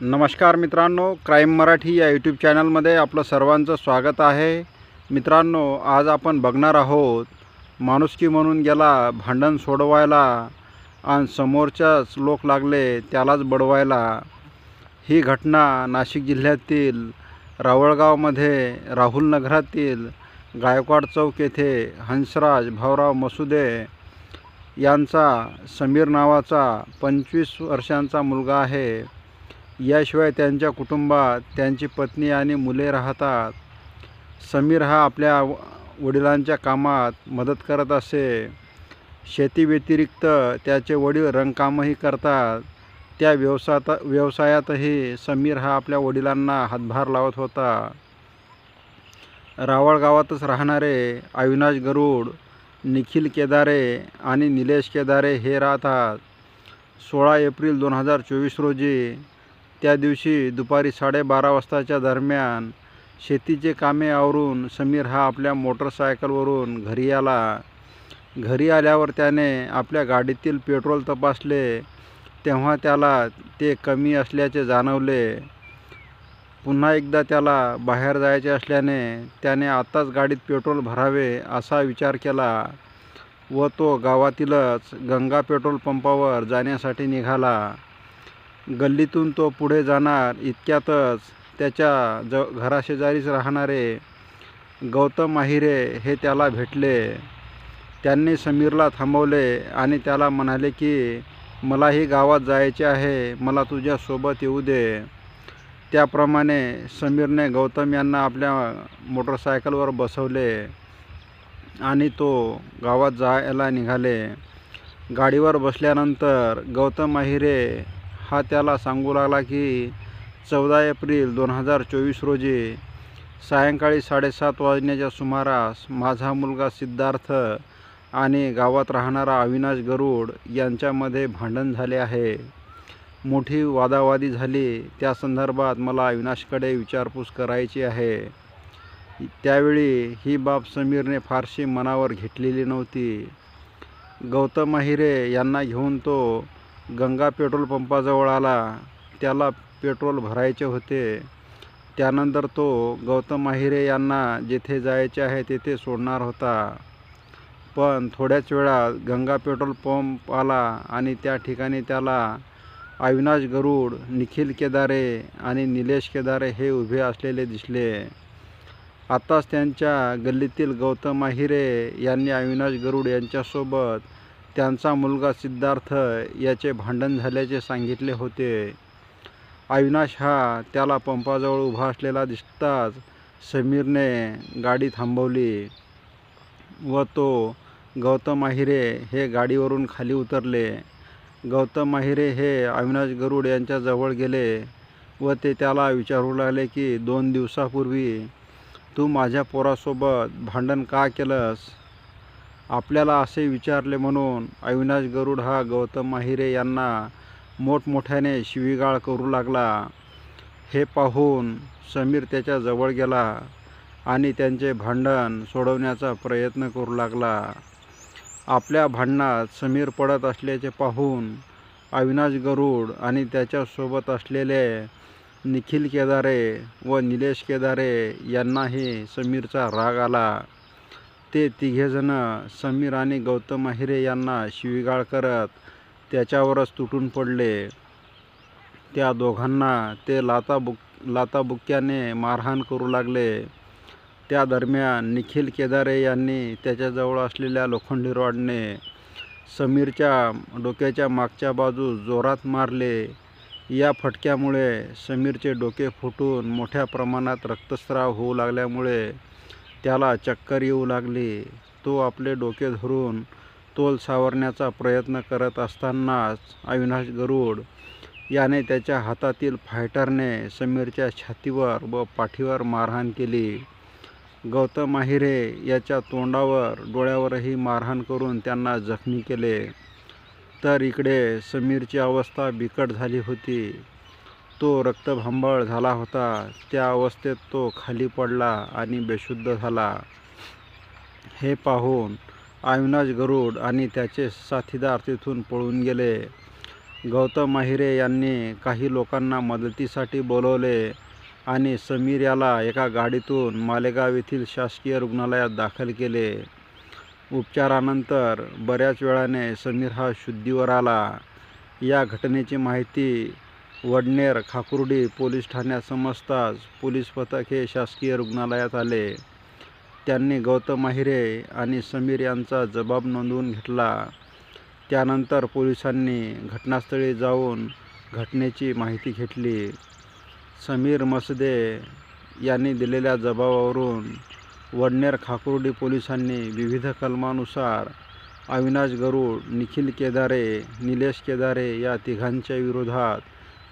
नमस्कार मित्रांनो क्राईम मराठी या यूट्यूब चॅनलमध्ये आपलं सर्वांचं स्वागत आहे. मित्रांनो आज आपण बघणार आहोत माणुसकी म्हणून गेला भांडण सोडवायला आणि समोरच्याच लोक लागले त्यालाच बडवायला. ही घटना नाशिक जिल्ह्यातील रावळगावमध्ये राहुल नगरातील गायकवाड चौक येथे हंसराज भाऊराव मसुदे यांचा समीर नावाचा पंचवीस वर्षांचा मुलगा आहे. याशिवाय त्यांच्या कुटुंबात त्यांची पत्नी आणि मुले राहतात. समीर हा आपल्या वडिलांच्या कामात मदत करत असे. शेतीव्यतिरिक्त त्याचे वडील रंगकामही करतात. त्या व्यवसायात व्यवसायातही समीर हा आपल्या वडिलांना हातभार लावत होता. रावळ गावातच राहणारे अविनाश गरुड निखिल केदारे आणि निलेश केदारे हे राहतात. सोळा एप्रिल दोन हजार चोवीस रोजी त्या दिवशी दुपारी साडेबारा वाजताच्या दरम्यान शेतीचे कामे आवरून समीर हा आपल्या मोटरसायकलवरून घरी आला. घरी आल्यावर त्याने आपल्या गाडीतील पेट्रोल तपासले. तेव्हा त्याला ते कमी असल्याचे जाणवले. पुन्हा एकदा त्याला बाहेर जायचे असल्याने त्याने आत्ताच गाडीत पेट्रोल भरावे असा विचार केला व तो गावातीलच गंगा पेट्रोल पंपावर जाण्यासाठी निघाला. गल्लीतून तो पुढे जाणार इतक्यातच त्याच्या ज घराशेजारीच राहणारे गौतम माहिरे हे त्याला भेटले. त्यांनी समीरला थांबवले आणि त्याला म्हणाले की मलाही गावात जायचे आहे मला तुझ्यासोबत येऊ दे. त्याप्रमाणे समीरने गौतम यांना आपल्या मोटरसायकलवर बसवले आणि तो गावात जायला निघाले. गाडीवर बसल्यानंतर गौतम माहिरे हा त्याला सांगू लागला की चौदा एप्रिल दोन हजार चोवीस रोजी सायंकाळी साडेसात वाजण्याच्या सुमारास माझा मुलगा सिद्धार्थ आणि गावात राहणारा अविनाश गरुड यांच्यामध्ये भांडण झाले आहे. मोठी वादावादी झाली. त्या संदर्भात मला अविनाशकडे विचारपूस करायची आहे. त्यावेळी ही बाब समीरने फारशी मनावर घेतलेली नव्हती. गौतम अहिरे यांना घेऊन तो गंगा पेट्रोल पंपाजवळ आला त्याला पेट्रोल भरायचे होते. त्यानंतर तो गौतम माहिरे यांना जेथे जायचे आहे तेथे सोडणार होता. पण थोड्याच वेळात गंगा पेट्रोल पंप आला आणि त्या ठिकाणी त्याला अविनाश गरुड निखिल केदारे आणि निलेश केदारे हे उभे असलेले दिसले. आत्ताच त्यांच्या गल्लीतील गौतम माहिरे यांनी अविनाश गरुड यांच्यासोबत त्यांचा मुलगा सिद्धार्थ याचे भांडण झाल्याचे सांगितले होते. अविनाश हा त्याला पंपाजवळ उभा असलेला दिसताच समीरने गाडी थांबवली व तो गौतम आहिरे हे गाडीवरून खाली उतरले. गौतम आहिरे हे अविनाश गरुड यांच्याजवळ गेले व ते त्याला विचारू लागले की दोन दिवसापूर्वी तू माझ्या पोरासोबत भांडण का केलंस? आपल्याला असे विचारले म्हणून अविनाश गरुड हा गौतम माहिरे यांना मोठमोठ्याने शिवीगाळ करू लागला. हे पाहून समीर त्याच्याजवळ गेला आणि त्यांचे भांडण सोडवण्याचा प्रयत्न करू लागला. आपल्या भांडणात समीर पडत असल्याचे पाहून अविनाश गरुड आणि त्याच्यासोबत असलेले निखिल केदारे व निलेश केदारे यांनाही समीरचा राग आला. ते तिघेजणं समीर आणि गौतम अहिरे यांना शिवीगाळ करत त्याच्यावरच तुटून पडले. त्या दोघांना ते लाताबुक लाताबुक्याने मारहाण करू लागले. त्या दरम्यान निखिल केदारे यांनी त्याच्याजवळ असलेल्या लोखंडी रॉडने समीरच्या डोक्याच्या मागच्या बाजूस जोरात मारले. या फटक्यामुळे समीरचे डोके फुटून मोठ्या प्रमाणात रक्तस्राव होऊ लागल्यामुळे त्याला चक्कर येऊ लागली. तो आपले डोके धरून तोल सावरण्याचा प्रयत्न करत असतानाच अविनाश गरुड याने त्याच्या हातातील फायटरने समीरच्या छातीवर व पाठीवर मारहाण केली. गौतम आहिरे याच्या तोंडावर डोळ्यावरही मारहाण करून त्यांना जखमी केले. तर इकडे समीरची अवस्था बिकट झाली होती. तो रक्तभांबळ झाला होता. त्या अवस्थेत तो खाली पडला आणि बेशुद्ध झाला. हे पाहून अविनाश गरुड आणि त्याचे साथीदार तिथून पळून गेले. गौतम माहिरे यांनी काही लोकांना मदतीसाठी बोलवले आणि समीर याला एका गाडीतून मालेगाव येथील शासकीय रुग्णालयात दाखल केले. उपचारानंतर बऱ्याच वेळाने समीर हा शुद्धीवर आला. या घटनेची माहिती वडनेर खाकुर्डी पोलीस ठाण्यात समजताच पोलीस पथक हे शासकीय रुग्णालयात आले. त्यांनी गौतम अहिरे आणि समीर यांचा जबाब नोंदवून घेतला. त्यानंतर पोलिसांनी घटनास्थळी जाऊन घटनेची माहिती घेतली. समीर मसदे यांनी दिलेल्या जबाबावरून वडनेर खाकुर्डी पोलिसांनी विविध कलमानुसार अविनाश गरुड निखिल केदारे निलेश केदारे या तिघांच्या विरोधात